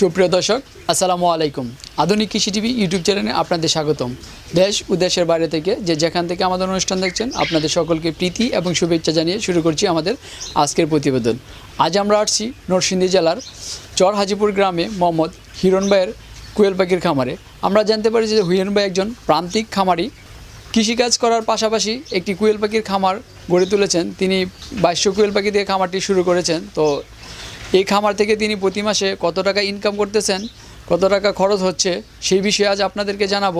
সুপ্রিয় দর্শক, আসসালামু আলাইকুম। আধুনিক কৃষি টিভি ইউটিউব চ্যানেলে আপনাদের স্বাগতম। দেশ ও দেশের বাইরে থেকে যে যেখান থেকে আমাদের অনুষ্ঠান দেখছেন, আপনাদের সকলকে প্রীতি এবং শুভেচ্ছা জানিয়ে শুরু করছি আমাদের আজকের প্রতিবেদন। আজ আমরা আসছি নরসিংদী জেলার চর হাজিপুর গ্রামে মোহাম্মদ হিরণ ভাইয়ের কোয়েল পাখির খামারে। আমরা জানতে পারি যে হিরণ ভাই একজন প্রান্তিক খামারি। কৃষিকাজ করার পাশাপাশি একটি কুয়েল পাখির খামার গড়ে তুলেছেন। তিনি বাইশশো কুয়েল পাখি দিয়ে খামারটি শুরু করেছেন। তো এই খামার থেকে তিনি প্রতি মাসে কত টাকা ইনকাম করতেছেন, কত টাকা খরচ হচ্ছে, সেই বিষয়ে আজ আপনাদেরকে জানাব।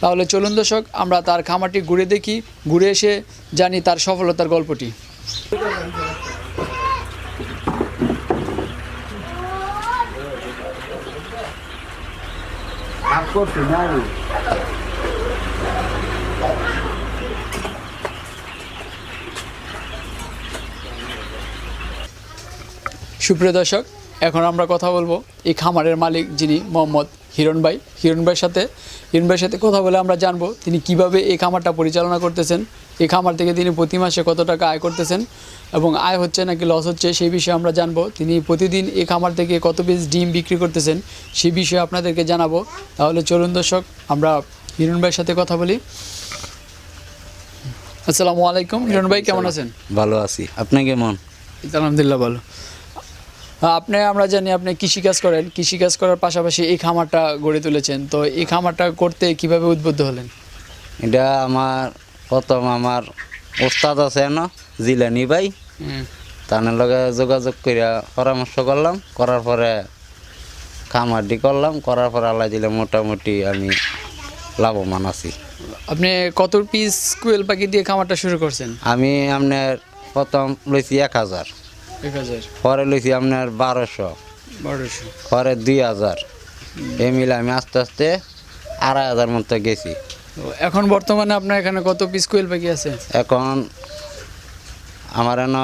তাহলে চলুন দর্শক, আমরা তার খামারটি ঘুরে দেখি, ঘুরে এসে জানি তার সফলতার গল্পটি। করছি না সুপ্রিয় দর্শক এখন আমরা কথা বলব এই খামারের মালিক যিনি মোহাম্মদ হিরণ ভাই। হিরণ ভাইয়ের সাথে হিরণ ভাইয়ের সাথে কথা বলে আমরা জানব তিনি কীভাবে এই খামারটা পরিচালনা করতেছেন এই খামার থেকে তিনি প্রতি মাসে কত টাকা আয় করতেছেন এবং আয় হচ্ছে নাকি লস হচ্ছে সেই বিষয়ে আমরা জানব। তিনি প্রতিদিন এই খামার থেকে কত পিস ডিম বিক্রি করতেছেন সেই বিষয়ে আপনাদেরকে জানাব। তাহলে চলুন দর্শক আমরা হিরণ ভাইয়ের সাথে কথা বলি। আসসালামু আলাইকুম। হিরণ ভাই কেমন আছেন? ভালো আছি। আপনি কেমন? আলহামদুলিল্লাহ ভালো। আপনি আমরা জানি আপনি কৃষিকাজ করেন। কৃষিকাজ করার পাশাপাশি এই খামারটা গড়ে তুলেছেন। তো এই খামারটা করতে কীভাবে উদ্বুদ্ধ হলেন? এটা আমার প্রথম আমার ওস্তাদ আছে না জিলানি ভাই। তার লগে যোগাযোগ করে পরামর্শ করলাম। করার পরে খামারটি করলাম। করার পরে আল্লাহ দিলে মোটামুটি আমি লাভবান আছি। আপনি কত পিস কুয়েল পাখি দিয়ে খামারটা শুরু করছেন? আমি আপনার প্রথম লইছি এক হাজার এক হাজার। পরে লইছি আপনার বারোশো। বারোশো। পরে দুই হাজার। এই মিলে আমি আস্তে আস্তে আড়াই হাজার মতো গেছি। এখন বর্তমানে আপনার এখানে কত পিস কুয়েল পাখি আছে? এখন আমার এন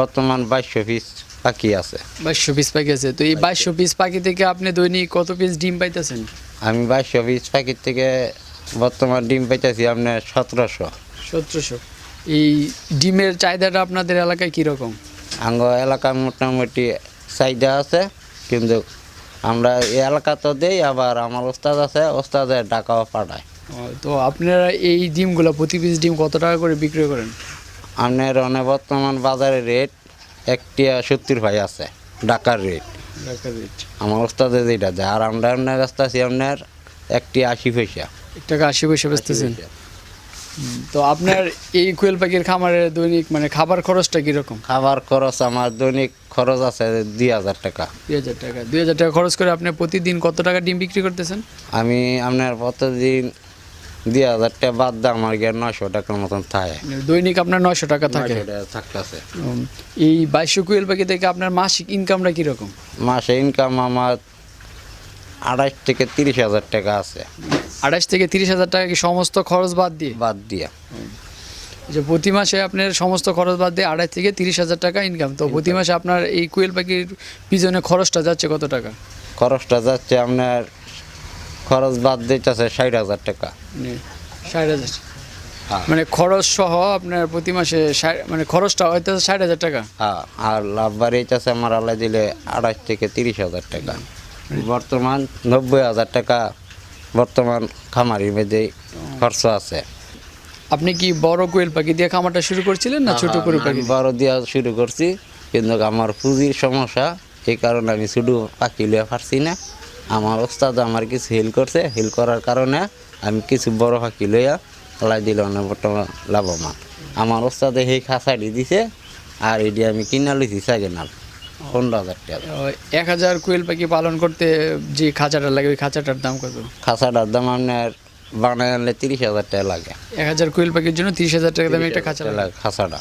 বর্তমান বাইশশো পিস পাখি আছে। বাইশশো পিস পাখি আছে। তো এই বাইশশো পিস পাখি থেকে আপনি দৈনিক কত পিস ডিম পাইতেছেন? আমি বাইশশো পিস পাখির থেকে বর্তমান ডিম পাইতেছি আপনার সতেরোশো। সতেরোশো। এই ডিমের চাহিদাটা আপনাদের এলাকায় কীরকম? আঙ্গ এলাকায় মোটামুটি চাহিদা আছে কিন্তু আমরা এই এলাকা তো দেই আবার আমার ওস্তাদ আছে ওস্তাদের টাকাও পাঠায়। তো আপনারা এই ডিমগুলো প্রতি পিস ডিম কত টাকা করে বিক্রি করেন? আপনার অনেক বর্তমান বাজারে রেট একটি সত্তর ভাই আছে ডাকার রেট রেট আমার ওস্তাদের যেটা আর আমরা আপনার কাছে আছি আপনার একটি আশি পয়সা। টাকা আশি পয়সা বেচতেছেন? তো আপনার এই কোয়েল পাখির খামারের দৈনিক মানে খাবার খরচটা কীরকম? খাবার খরচ আমার দৈনিক খরচ আছে দুই হাজার টাকা। দুই হাজার টাকা। দুই হাজার টাকা খরচ করে আপনি প্রতিদিন কত টাকা ডিম বিক্রি করতেছেন? আমি আপনার প্রতিদিন দুই হাজার টাকা বাদ দিয়ে আমার গিয়ে নয়শো টাকার মতন থাকে। মানে দৈনিক আপনার নয়শো টাকা থাকে। থাকতেছে। এই বাইশশো কোয়েল পাখি থেকে আপনার মাসিক ইনকামটা কীরকম? মাসে ইনকাম আমার আড়াইশ থেকে তিরিশ হাজার টাকা আছে। আড়াইশ থেকে তিরিশ হাজার টাকা কি সমস্ত খরচ বাদ দিয়ে? বাদ দিয়া। যে প্রতি মাসে আপনার সমস্ত খরচ বাদ দিয়ে আড়াই থেকে তিরিশ হাজার টাকা ইনকাম তো প্রতি মাসে আপনার এই কোয়েল পাখির পিছনে খরচটা যাচ্ছে কত টাকা? খরচটা যাচ্ছে আপনার খরচ বাদ দিতেছে ষাট হাজার টাকা। মানে ষাট হাজার হ্যাঁ। মানে খরচ সহ আপনার প্রতি মাসে মানে খরচটা হয়তো ষাট হাজার টাকা। হ্যাঁ আর লাভ বাড়িতেছে আমার আল্লাহ দিলে আড়াইশ থেকে তিরিশ হাজার টাকা। বর্তমান নব্বই হাজার টাকা বর্তমান খামারির মধ্যে খরচ আছে। আপনি কি বড় কোয়েল পাখি দিয়ে খামারটা শুরু করছিলেন না ছোট করে পাখি? বড় দিয়া শুরু করছি কিন্তু আমার পুঁজির সমস্যা এই কারণে আমি শুধু পাখি লিয়ে পারছি না। আমার ওস্তাদ আমার কিছু হিল করছে হিল করার কারণে আমি কিছু বড় পাখি লইয়া লাই দিলে অনেক বর্তমান লাভবান। আমার ওস্তাদে সেই খাঁচাটি দিছে আর এটি আমি কিনা লইছি হাফ পনেরো হাজার টাকা। এক হাজার কোয়েল পাখি পালন করতে যে খাঁচাটা লাগে ওই খাঁচাটার দাম কত? খাঁচাটার দাম আপনার বানায় আনলে তিরিশ হাজার টাকা লাগে। এক হাজার কোয়েল পাখির জন্য তিরিশ হাজার টাকা দামে একটা খাঁচা লাগে। খাঁচাটা।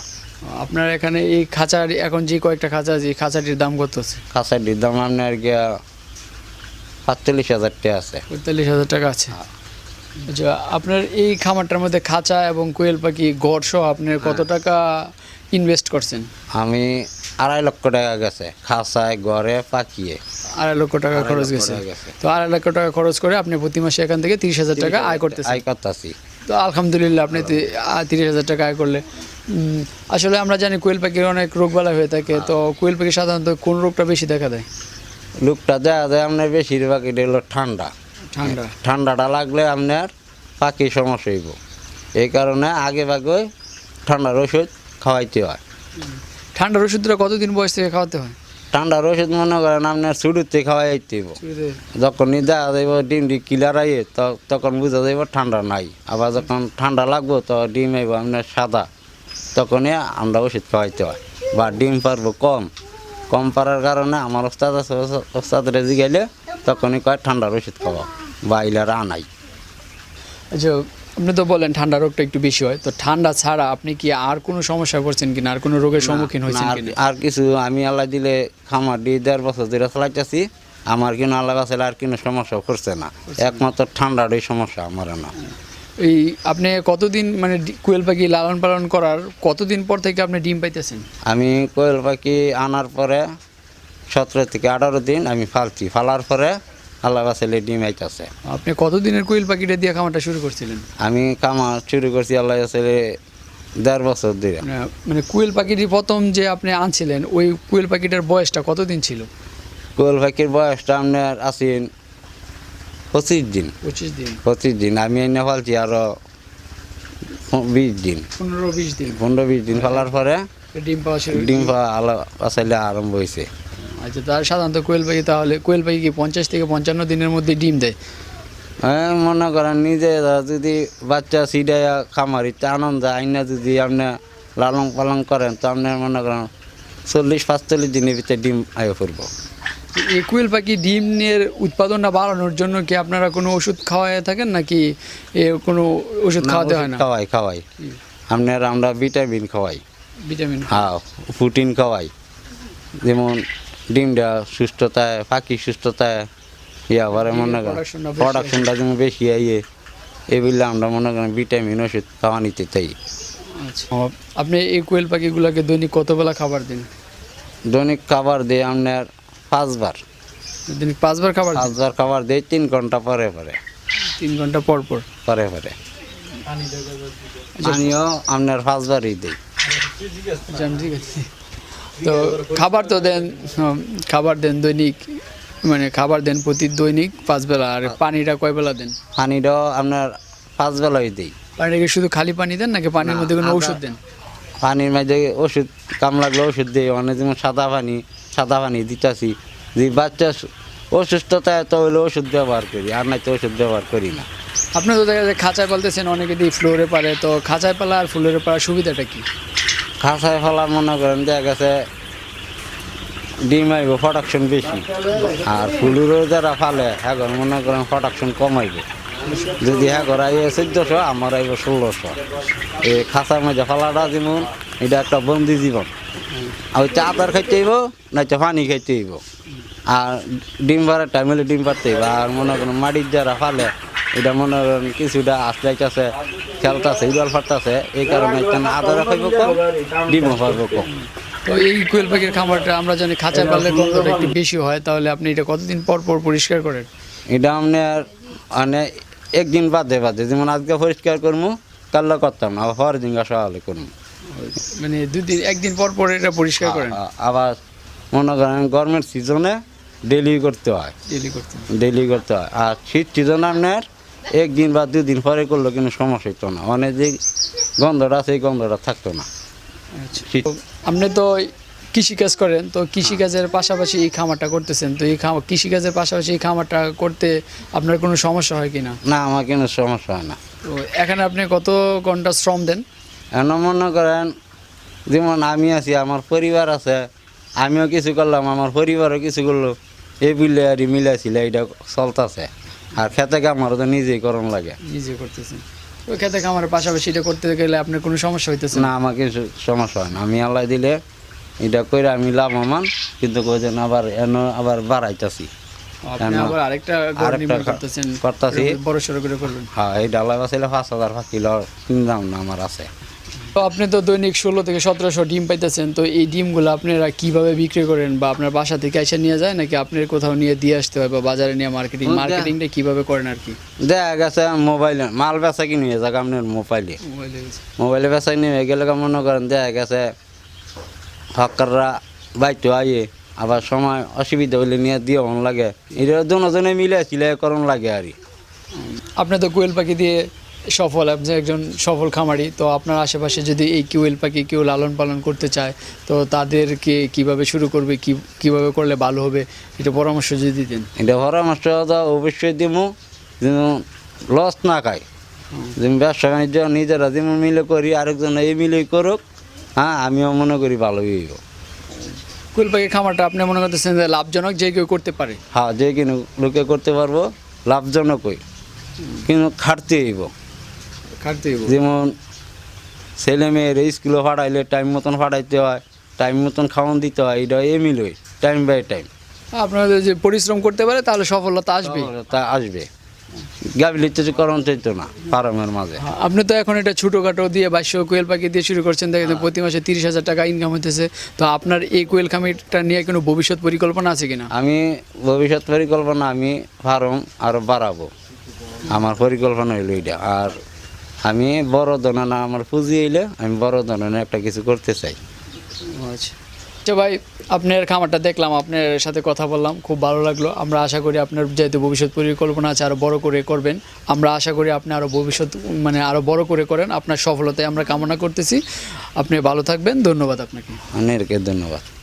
আপনার এখানে এই খাঁচার এখন যে কয়েকটা খাঁচা আছে এই খাঁচাটির দাম কত আছে? খাঁচাটির দাম আপনার গিয়া পাঁচচল্লিশ হাজার টাকা আছে। পঁয়তাল্লিশ হাজার টাকা আছে। আচ্ছা আপনার এই খামারটার মধ্যে খাঁচা এবং কোয়েল পাখি গড় সহ আপনার কত টাকা ইনভেস্ট করছেন? আমি আড়াই লক্ষ টাকা গেছে। খাঁচায় ঘরে পাকিয়ে। আড়াই লক্ষ টাকা খরচ গেছে। তো আড়াই লক্ষ টাকা খরচ করে আপনি প্রতি মাসে এখান থেকে তিরিশ হাজার টাকা আয় করতেছেন। আয় করতেছি। তো আলহামদুলিল্লাহ আপনি তিরিশ হাজার টাকা আয় করলে। আসলে আমরা জানি কোয়েল পাখির অনেক রোগবালাই হয়ে থাকে। তো কোয়েল পাখি সাধারণত কোন রোগটা বেশি দেখা দেয়? লোকটা দেখা যায় আপনার বেশিরভাগ এটা হলো ঠান্ডা। ঠান্ডা। ঠান্ডাটা লাগলে আপনার পাখি সমস্যা হইব। এই কারণে আগে ভাগে ঠান্ডার ওষুধ খাওয়াইতে হয়। ঠান্ডার ওষুধটা কতদিন বয়স থেকে খাওয়াতে হয়? ঠান্ডার ওষুধ মনে করেন আপনার শুরুতে খাওয়াইতে হইব যখনই দেখা যাইব ডিমটি কিলার আইয়ে তখন বুঝা যাইব ঠান্ডা নাই। আবার যখন ঠান্ডা লাগবো তো ডিম আইব আপনার সাদা। তখনই আমরা ওষুধ খাওয়াইতে হয়। বা ডিম পারব কম। কম পারার কারণে আমার ওস্তাদ আছে ওস- রেজি গেলে তখনই কয় ঠান্ডার ওষুধ খাওয়া বা ইলার আনাই। আচ্ছা আপনি তো বলেন ঠান্ডা রোগটা একটু বেশি হয় তো ঠান্ডা ছাড়া আপনি কি আর কোনো সমস্যা করছেন কিনা? আর কোনো রোগের সম্মুখীন হয়েছেন আর- কিনা? আর কিছু আমি আল্লাহ দিলে খামার দিয়ে দেড় বছর ধরে চালাইতেছি আমার কিন্তু আল্লাহ আছে আর কোনো সমস্যা করছে না। একমাত্র ঠান্ডারই সমস্যা আমার না। এই আপনি কতদিন মানে কোয়েল পাখি লালন পালন করার কতদিন পর থেকে আপনি ডিম পাইতেছেন? আমি কোয়েল পাখি আনার পরে সতেরো থেকে আঠারো দিন আমি ফালছি। ফালার পরে আল্লাহ বাসাইলে ডিম আইতাছে। আপনি কতদিনের কোয়েল পাখিটা দিয়ে খামারটা শুরু করছিলেন? আমি কামা শুরু করছি আল্লাহ বাসাইলে দেড় বছর ধরে। মানে- কোয়েল পাখিটি প্রথম যে আপনি আনছিলেন ওই কোয়েল পাখিটার বয়সটা কতদিন ছিল? কোয়েল পাখির বয়সটা আপনার আছেন পঁচিশ দিন। পঁচিশ দিন। পঁচিশ দিন আমি এনে ফালছি আরও বিশ দিন। পনেরো বিশ দিন। পনেরো বিশ দিন ফেলার পরে ডিম পাওয়া ডিম পাওয়া আল্লাহ আসাইলে আরম্ভ হয়েছে। আচ্ছা তার সাধারণত কোয়েল পাখি তাহলে কোয়েল পাখি কি পঞ্চাশ থেকে পঞ্চান্ন দিনের মধ্যে ডিম দেয়? হ্যাঁ মনে করেন নিজে যদি বাচ্চা সিডাইয়া খামারিতে আনন্দ আইনা যদি আপনি লালন পালন করেন তো আপনি মনে করেন চল্লিশ পাঁচচল্লিশ দিনের ভিতরে ডিম আয় করব এই কোয়েল পাখি ডিমের উৎপাদনটা বাড়ানোর জন্য কি আপনারা কোনো ওষুধ খাওয়ায় থাকেন নাকি এ কোনো ওষুধ খাওয়াতে হয় না? খাওয়াই খাওয়াই। আপনার আমরা ভিটামিন খাওয়াই। ভিটামিন হ্যাঁ প্রোটিন খাওয়াই। যেমন ডিমটা সুস্থতায় পাখি সুস্থতায় ইয়া আবার মনে করেন প্রোডাকশনটা যেমন বেশি আইয়ে এগুলো আমরা মনে করেন ভিটামিন ওষুধ খাওয়া নিতে চাই। আচ্ছা। আপনি এই কোয়েল পাখিগুলোকে দৈনিক কতবেলা খাবার দিন? দৈনিক খাবার দিয়ে আপনার পাঁচবার। দৈনিক পাঁচবার খাবার পাঁচবার খাবার দিয়ে তিন ঘণ্টা পরে পরে। তিন ঘণ্টা পর পর? পরে পরে। পানিও আপনার পাঁচবারই দিই। আচ্ছা, ঠিক আছে। তো খাবার তো দেন খাবার দেন দৈনিক মানে খাবার দেন প্রতি দৈনিক পাঁচ বেলা আর পানিটা কয় বেলা দেন? পানিটা আপনার পাঁচ বেলায় দিই। পানিটাকে শুধু খালি পানি দেন নাকি পানির মধ্যে কোনো ঔষধ দেন? পানির মধ্যে ওষুধ কাম লাগলে ওষুধ দিই অনেক যেমন সাদা পানি সাদা পানি দিতেছি। যে বাচ্চা অসুস্থতায় তো হইলে ওষুধ ব্যবহার করি আর নাই তো ওষুধ ব্যবহার করি না। আপনি তো দেখা যায় খাঁচায় পালতেছেন অনেকে দিয়ে ফ্লোরে পারে তো খাঁচায় পালা আর ফ্লোরে পালার সুবিধাটা কি? খাসায় ফেলা মনে করেন দেখা গেছে ডিম আইব প্রোডাকশন বেশি। আর ফুলুরও যারা ফালে এখন মনে করেন প্রোডাকশন কমাইব যদি হ্যাঁ করে আইব চোদ্দশো, আমার আইব ষোলোশো। এই খাসার মধ্যে ফালাটা যেমন এটা একটা বন্দি জীবন। আর চা আদার খাইতে হইব নয়তো পানি খাইতে হইব। আর ডিম পাড়ার টাইম হলে ডিম পারতে হইব। আর মনে করেন মাটির যারা ফালে এটা মনে করেন কিছুটা আসলাইতেছে খেলতেছে ইবাল ফাটতেছে এই কারণে আদারও খাইব কম ডিমও পারব কম। তো এই কোয়েল পাখির খামারটা আমরা জানি খাঁচায় পাললে গন্ধটা একটু বেশি হয় তাহলে আপনি এটা কতদিন পর পর পরিষ্কার করেন? এটা আপনার মানে একদিন বাদে বাদে যেমন আজকে পরিষ্কার করব কাল্লা করতাম না আবার পরের দিন সকালে করব মানে দুদিন একদিন পর পর এটা পরিষ্কার করেন? আবার মনে করেন গরমের সিজনে ডেলি করতে হয়। ডেলি করতে ডেলি করতে হয়। আর শীত সিজনে আপনার একদিন বা দুদিন পরে করলে কিন্তু সমস্যা হতো না। মানে যে গন্ধটা সেই গন্ধটা থাকতো না। আচ্ছা। আপনি তো কৃষিকাজ করেন তো কৃষিকাজের পাশাপাশি এই খামারটা করতেছেন। তো এই খামার কৃষিকাজের পাশাপাশি এই খামারটা করতে আপনার কোনো সমস্যা হয় কি না না আমার কোনো সমস্যা হয় না। তো এখানে আপনি কত ঘণ্টা শ্রম দেন? এখন মনে করেন যেমন আমি আছি আমার পরিবার আছে আমিও কিছু করলাম আমার পরিবারও কিছু করল এই বিলে আর মিলাইছিল এইটা চলতেছে। আর খেতে আমারও তো নিজেই করণ লাগে। নিজে করতেছেন। ওই খেতে খামারের পাশাপাশি এটা করতে গেলে আপনার কোনো সমস্যা হইতেছে না? আমার কিছু সমস্যা হয় না। আমি আল্লাহ দিলে এটা করে আমি লাভবান কিন্তু কোথাও আবার এন আবার বাড়াইতেছি। আপনি আবার আরেকটা ঘর আরেকটা নির্মাণ ঘর করতেছেন করতাছি। বড় সড়ো করে করবেন হ্যাঁ এই ডালা বাসাইলে পাঁচ হাজার ফাঁকিল কিনলাম না আমার আছে। তো আপনি তো দৈনিক ষোলো থেকে সতেরোশো ডিম পাইতেছেন তো এই ডিমগুলো আপনারা কীভাবে বিক্রি করেন বা আপনার বাসা থেকে এসে নিয়ে যায় নাকি আপনার কোথাও নিয়ে দিয়ে আসতে হয় বা বাজারে নিয়ে মার্কেটিং মার্কেটিংটা কীভাবে করেন আর কি? দেখা গেছে মোবাইলে মাল বেচা কিনে যাক আপনার মোবাইলে মোবাইলে বেচা। নিয়ে গেলে মনে করেন দেখা গেছে হকাররা বাইতো আইয়ে আবার সময় অসুবিধা হলে নিয়ে দিয়ে লাগে। এটা দুজনে মিলে সিলাই করণ লাগে আর আপনি তো কোয়েল পাখি দিয়ে সফল আপনি একজন সফল খামারি তো আপনার আশেপাশে যদি এই কোয়েল পাখি কেউ লালন পালন করতে চায় তো তাদেরকে কীভাবে শুরু করবে কি কীভাবে করলে ভালো হবে এটা পরামর্শ যদি দিতেন। এটা পরামর্শ অবশ্যই দিব যেন লস না খায়। যেমন ব্যবসা বাণিজ্য নিজেরা যেমন মিলে করি আরেকজন এই মিলেই করুক হ্যাঁ আমিও মনে করি ভালোই হইব। কোয়েল পাখি খামারটা আপনি মনে করতেছেন যে লাভজনক যে কেউ করতে পারে? হ্যাঁ যে কিনো লোকে করতে পারব লাভজনকই। কিন্তু খাটতে হইব। যেমন ছেলে মেয়ের স্কুলে ফাটাইলে টাইম মতন ফাটাইতে হয় টাইম মতন খাওয়ান দিতে হয় এটা এমিলই টাইম বাই টাইম আপনাদের যে পরিশ্রম করতে পারে তাহলে সফলতা আসবে। তা আসবে চাইতো না ফার্মের মাঝে। আপনি তো এখন এটা ছোটোখাটো দিয়ে বাইশশো কোয়েল পাখি দিয়ে শুরু করছেন দেখেন প্রতি মাসে তিরিশ হাজার টাকা ইনকাম হতেছে তো আপনার এই কোয়েল খামিটা নিয়ে কোনো ভবিষ্যৎ পরিকল্পনা আছে কিনা? আমি ভবিষ্যৎ পরিকল্পনা আমি ফার্ম আরও বাড়াবো। আমার পরিকল্পনা হইল এটা আর আমি বড় ধরনের আমার পুঁজি এলে আমি বড় ধরনের একটা কিছু করতে চাই। আচ্ছা। আচ্ছা ভাই আপনার খামারটা দেখলাম আপনার সাথে কথা বললাম খুব ভালো লাগল। আমরা আশা করি আপনার যেহেতু ভবিষ্যৎ পরিকল্পনা আছে আরও বড় করে করবেন। আমরা আশা করি আপনি আরও ভবিষ্যৎ মানে আরও বড় করে করেন। আপনার সফলতায় আমরা কামনা করতেছি। আপনি ভালো থাকবেন ধন্যবাদ আপনাকে। অনেককে ধন্যবাদ।